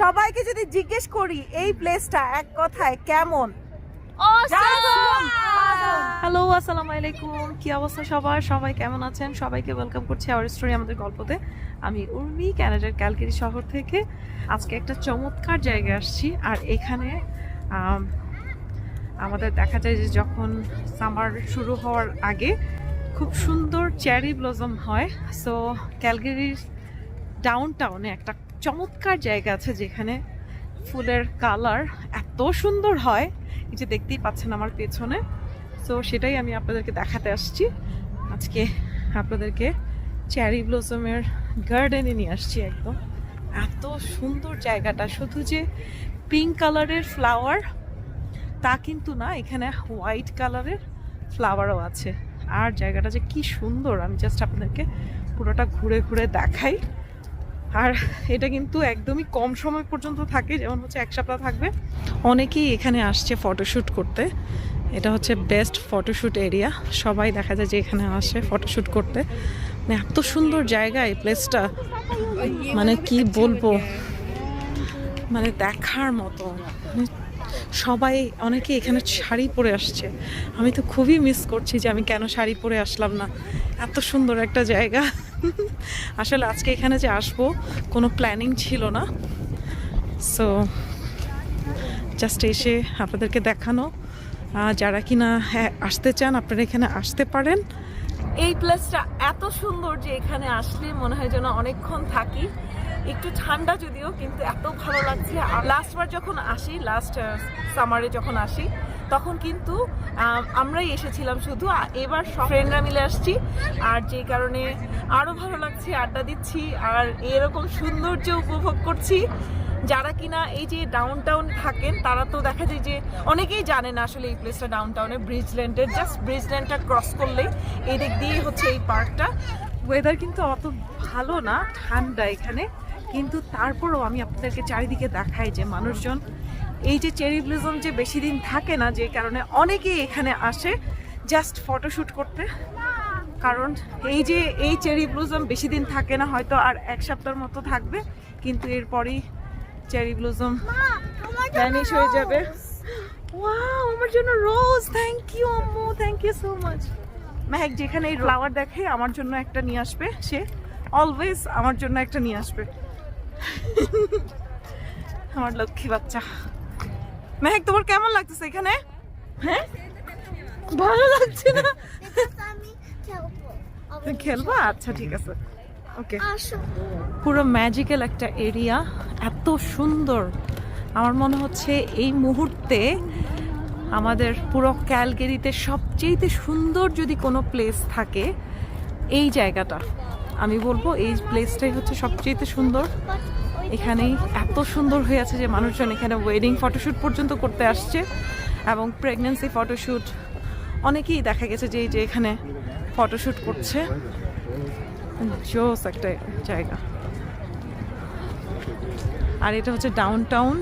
সবাইকে যদি জিজ্ঞেস করি এই প্লেসটা এক কথায় কেমন? হ্যালো আসসালামু আলাইকুম। কি অবস্থা সবার? সবাই কেমন আছেন? সবাইকে ওয়েলকাম করছি আওয়ার স্টোরি আমাদের গল্পতে। আমি উর্মি ক্যানাডার ক্যালকারি শহর থেকে। আজকে একটা চমৎকার জায়গায় আসছি। আর এখানে আমাদের দেখা যায় যে যখন সামার শুরু হওয়ার আগে খুব সুন্দর চেরি ব্লজম হয়। সো ক্যালগেরির ডাউন টাউনে একটা চমৎকার জায়গা আছে যেখানে ফুলের কালার এত সুন্দর হয়। যে দেখতেই পাচ্ছেন আমার পেছনে। সো সেটাই আমি আপনাদেরকে দেখাতে আসছি। আজকে আপনাদেরকে চেরি ব্লসমের গার্ডেনে নিয়ে আসছি একদম। এত সুন্দর জায়গাটা। শুধু যে পিঙ্ক কালারের ফ্লাওয়ার তা কিন্তু না, এখানে হোয়াইট কালারের ফ্লাওয়ারও আছে। আর জায়গাটা যে কি সুন্দর! আমি জাস্ট আপনাদেরকে পুরোটা ঘুরে ঘুরে দেখাই। আর এটা কিন্তু একদমই কম সময় পর্যন্ত থাকে, যেমন হচ্ছে এক সপ্তাহ থাকবে। অনেকেই এখানে আসছে ফটোশ্যুট করতে। এটা হচ্ছে বেস্ট ফটোশ্যুট এরিয়া সবাই দেখা যায় যে এখানে আসে ফটোশ্যুট করতে। মানে এত সুন্দর জায়গা এই প্লেসটা মানে কি বলব? মানে দেখার মতো। মানে সবাই, অনেকে এখানে শাড়ি পরে আসছে। আমি তো খুবই মিস করছি যে আমি কেন শাড়ি পরে আসলাম না। এত সুন্দর একটা জায়গা। আসলে আজকে এখানে যে আসব, কোনো প্ল্যানিং ছিল না। সো জাস্ট এসে আপনাদেরকে দেখানো। যারা কিনা হ্যাঁ আসতে চান, আপনারা এখানে আসতে পারেন। এই প্লেসটা এত সুন্দর যে এখানে আসলে মনে হয় যেন অনেকক্ষণ থাকি। একটু ঠান্ডা যদিও, কিন্তু এত ভালো লাগছে। আর লাস্টবার যখন আসি লাস্ট সামারে যখন আসি তখন কিন্তু আমরাই এসেছিলাম শুধু। এবার ফ্রেন্ডরা মিলে আসছি। আর যে কারণে আরও ভালো লাগছে, আড্ডা দিচ্ছি, আর এরকম সৌন্দর্য উপভোগ করছি। যারা কিনা এই যে ডাউন টাউন থাকেন, তারা তো দেখা যায় যে অনেকেই জানে না আসলে এই প্লেসটা ডাউন টাউনে ব্রিজল্যান্ডের জাস্ট ব্রিজল্যান্ডটা ক্রস করলেই এই দিক দিয়েই হচ্ছে এই পার্কটা ওয়েদার কিন্তু অত ভালো না, ঠান্ডা এখানে। কিন্তু তারপরেও আমি আপনাদেরকে চারিদিকে দেখাই যে মানুষজন এই যে চেরি ব্লুজম যে বেশি দিন থাকে না যে কারণে অনেকেই এখানে আসে জাস্ট ফটোশ্যুট করতে। কারণ এই যে এই চেরি ব্লুজম বেশি দিন থাকে না হয়তো আর এক সপ্তাহের মতো থাকবে কিন্তু এরপরেই চেরি ব্লুজম ভ্যানিশ হয়ে যাবে। ওয়াও আমার জন্য রোজ থ্যাংক ইউ আম্মু। Thank you so much Mehek যেখানে এই ফ্লাওয়ার দেখে আমার জন্য একটা নিয়ে আসবে সে অলওয়েজ আমার জন্য একটা নিয়ে আসবে। আমার লক্ষ্মী বাচ্চা। মেহেক, তোমার কেমন লাগতেছে এখানে? হ্যাঁ? ভালো লাগছে না? খেলব? আচ্ছা ঠিক আছে। ওকে। পুরো ম্যাজিক্যাল একটা এরিয়া এত সুন্দর। আমার মনে হচ্ছে এই মুহূর্তে আমাদের পুরো ক্যালগেরিতে সবচেয়েতে সুন্দর যদি কোনো প্লেস থাকে, এই জায়গাটা। আমি বলব এই প্লেসটাই হচ্ছে সবচেয়েতে সুন্দর। এখানেই এত সুন্দর হয়ে আছে যে মানুষজন এখানে ওয়েডিং ফটোশ্যুট পর্যন্ত করতে আসছে এবং প্রেগনেন্সি ফটোশ্যুট অনেকেই দেখা গেছে যে এই যে এখানে ফটোশ্যুট করছে। জোস একটা জায়গা। আর এটা হচ্ছে ডাউন টাউন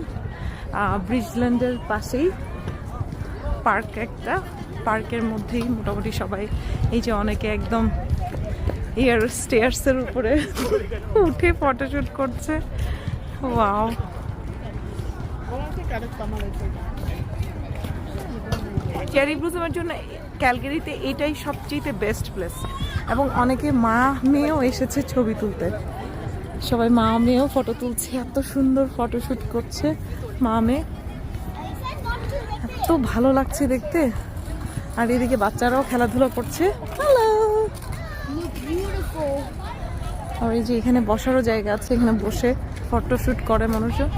ব্রিজল্যান্ডের পাশেই পার্ক একটা। পার্কের মধ্যেই মোটামুটি সবাই এই যে অনেকে একদম এয়ার স্টেয়ার্সের উপরে। উঠে ফটোশ্যুট করছে। ওয়াও চেরি ব্লুজমের জন্য ক্যালগেরিতে এটাই সবচেয়ে বেস্ট প্লেস এবং অনেকে মা মেয়েও এসেছে ছবি তুলতে। সবাই মা মেয়েও ফটো তুলছে। এত সুন্দর ফটোশ্যুট করছে মা মেয়ে। এত ভালো লাগছে দেখতে। আর এদিকে বাচ্চারাও খেলাধুলা করছে। আর এই যে এখানে বসারও জায়গা আছে এখানে বসে ফটোশ্যুট করে মানুষজন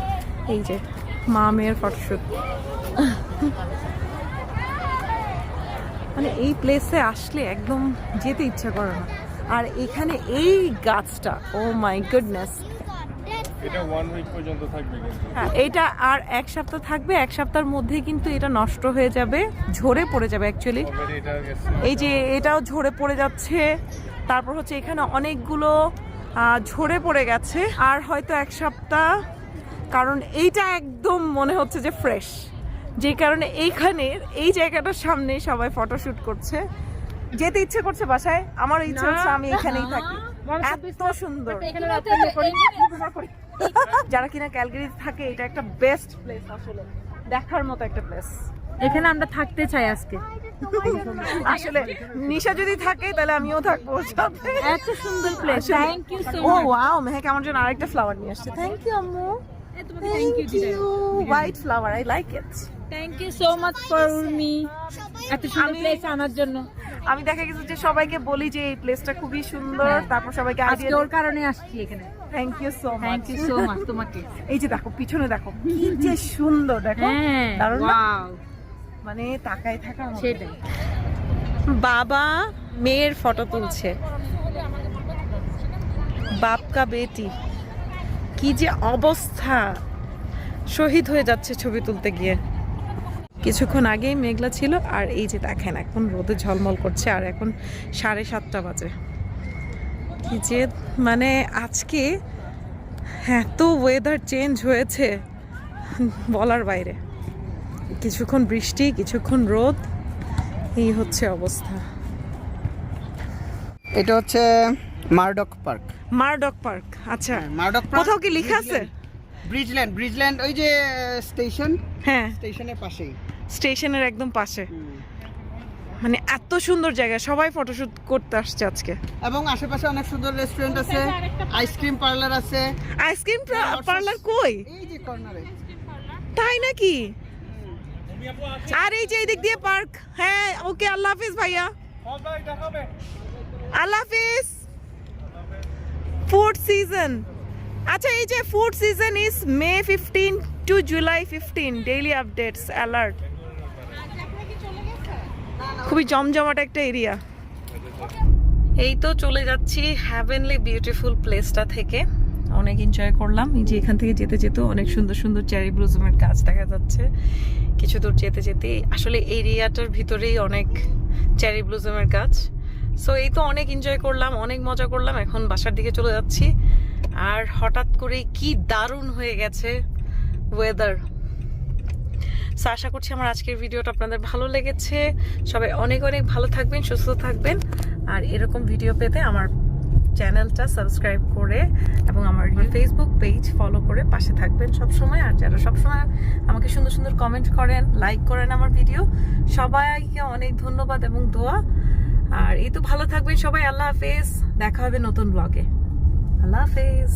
এই যে মা মেয়ের ফটোশ্যুট মানে এই প্লেসে আসলে একদম যেতে ইচ্ছা করে না। আর এখানে এই গাছটা ও মাই গুডনেস এটা ওয়ান উইক পর্যন্ত থাকবে হ্যাঁ এটা আর এক সপ্তাহ থাকবে এক সপ্তাহের মধ্যেই কিন্তু এটা নষ্ট হয়ে যাবে ঝরে পড়ে যাবে অ্যাকচুয়ালি এই যে এটাও ঝরে পড়ে যাচ্ছে। তারপর হচ্ছে এখানে অনেকগুলো ঝরে পড়ে গেছে। আর হয়তো এক সপ্তাহ কারণ এইটা একদম মনে হচ্ছে যে ফ্রেশ। যে কারণে এইখানে এই জায়গাটার সামনে সবাই ফটোশুট করছে। যেতে ইচ্ছে করছে বাসায় আমার ইচ্ছে হচ্ছে আমি এখানেই থাকি। এত সুন্দর। যারা কিনা ক্যালগেরিতে থাকে এটা একটা বেস্ট প্লেস আসলে। দেখার মতো একটা প্লেস। এখানে আমরা থাকতে চাই আজকে। আসলে নিশা যদি থাকে তাহলে আমিও থাকব সাথে। এত সুন্দর place thank you so oh wow Mehek আমার জন্য আরেকটা ফ্লাওয়ার নিয়ে আসছে। থ্যাংক ইউ আম্মু। Thank you white flower I like it thank you so much for Urmi এত সুন্দর আমি- প্লেস আনার জন্য। আমি দেখা গেছে যে সবাইকে বলি যে এই প্লেসটা খুবই সুন্দর তারপর সবাইকে আজকে আইডিয়া ওর কারণে আসছি এখানে। Thank you so much thank you so much তোমাকে। এই যে দেখো পিছনে দেখো কি যে সুন্দর দেখো। হ্যাঁ দারুণ না? ওয়াও মানে তাকায় মতো। সেটাই। বাবা মেয়ের ফটো তুলছে। বাপ কা বেটি। কি যে অবস্থা। শহীদ হয়ে যাচ্ছে ছবি তুলতে গিয়ে। কিছুক্ষণ আগেই মেঘলা ছিল আর এই যে দেখেন এখন রোদে ঝলমল করছে আর এখন সাড়ে সাতটা বাজে। কি যে মানে আজকে এত ওয়েদার চেঞ্জ হয়েছে বলার বাইরে। কিছুক্ষণ বৃষ্টি কিছুক্ষণ রোদ এই হচ্ছে অবস্থা। এটা হচ্ছে মারডক পার্ক। মারডক পার্ক আচ্ছা। মারডক পার্ক কোথাও কি লেখা আছে? ব্রিজল্যান্ড ব্রিজল্যান্ড ওই যে স্টেশন হ্যাঁ। স্টেশনের পাশেই। স্টেশনের একদম পাশে। মানে এত সুন্দর জায়গা সবাই ফটোশুট করতে আসছে আজকে। এবং আশেপাশে অনেক সুন্দর রেস্টুরেন্ট আছে আইসক্রিম পার্লার আছে। আইসক্রিম পার্লার কই? এই যে কর্নারে তাই নাকি? আর এই যে এই দিক দিয়ে পার্ক হ্যাঁ ওকে, আল্লাহ হাফিজ ভাইয়া। আল্লাহ হাফিজ। ফুড সিজন আচ্ছা এই যে food season is May fifteen to July fifteen daily updates alert খুবই জমজমাট একটা এরিয়া এই তো চলে যাচ্ছি হ্যাভেনলি বিউটিফুল প্লেসটা থেকে। অনেক এনজয় করলাম। এই যে এখান থেকে যেতে যেতে অনেক সুন্দর সুন্দর চেরি ব্লুজমের গাছ দেখা যাচ্ছে। কিছু দূর যেতে যেতে আসলে এরিয়াটার ভিতরেই অনেক চেরি ব্লুজমের গাছ। সো এই তো অনেক এনজয় করলাম, অনেক মজা করলাম। এখন বাসার দিকে চলে যাচ্ছি। আর হঠাৎ করে কি দারুণ হয়ে গেছে ওয়েদার সো আশা করছি আমার আজকের ভিডিওটা আপনাদের ভালো লেগেছে। সবাই অনেক অনেক ভালো থাকবেন, সুস্থ থাকবেন। আর এরকম ভিডিও পেতে আমার চ্যানেলটা সাবস্ক্রাইব করে এবং আমার ফেসবুক পেজ ফলো করে পাশে থাকবেন সব সময় আর যারা সব সময় আমাকে সুন্দর সুন্দর কমেন্ট করেন লাইক করেন আমার ভিডিও সবাইকে অনেক ধন্যবাদ এবং দোয়া। আর এই তো ভালো থাকবেন সবাই আল্লাহ হাফেজ। দেখা হবে নতুন ব্লগে আল্লাহ হাফেজ।